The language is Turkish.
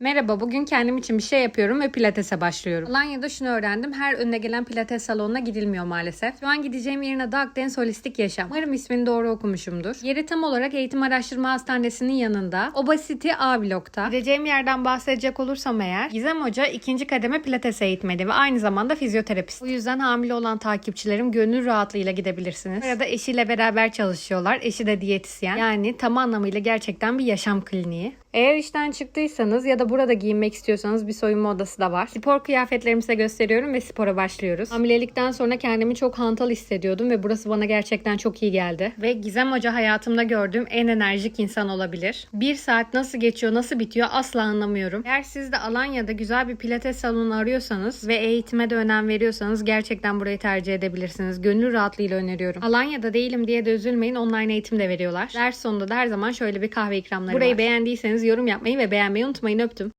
Merhaba, bugün kendim için bir şey yapıyorum ve pilatese başlıyorum. Alanya'da şunu öğrendim, her önüne gelen pilates salonuna gidilmiyor maalesef. Şu an gideceğim yerin adı Akdeniz Holistik Yaşam. Umarım ismini doğru okumuşumdur. Yeri tam olarak Eğitim Araştırma Hastanesi'nin yanında, Obasity A blokta. Gideceğim yerden bahsedecek olursam eğer, Gizem Hoca ikinci kademe pilates eğitmeni ve aynı zamanda fizyoterapist. Bu yüzden hamile olan takipçilerim gönül rahatlığıyla gidebilirsiniz. Arada eşiyle beraber çalışıyorlar. Eşi de diyetisyen. Yani tam anlamıyla gerçekten bir yaşam kliniği. Eğer işten çıktıysanız ya da burada giyinmek istiyorsanız bir soyunma odası da var. Spor kıyafetlerimi size gösteriyorum ve spora başlıyoruz. Hamilelikten sonra kendimi çok hantal hissediyordum ve burası bana gerçekten çok iyi geldi. Ve Gizem Hoca hayatımda gördüğüm en enerjik insan olabilir. Bir saat nasıl geçiyor, nasıl bitiyor asla anlamıyorum. Eğer siz de Alanya'da güzel bir pilates salonu arıyorsanız ve eğitime de önem veriyorsanız gerçekten burayı tercih edebilirsiniz. Gönül rahatlığıyla öneriyorum. Alanya'da değilim diye de üzülmeyin. Online eğitim de veriyorlar. Ders sonunda da her zaman şöyle bir kahve ikramları Burayı var. beğendiyseniz yorum yapmayı ve beğenmeyi unutmayın. Öptüm.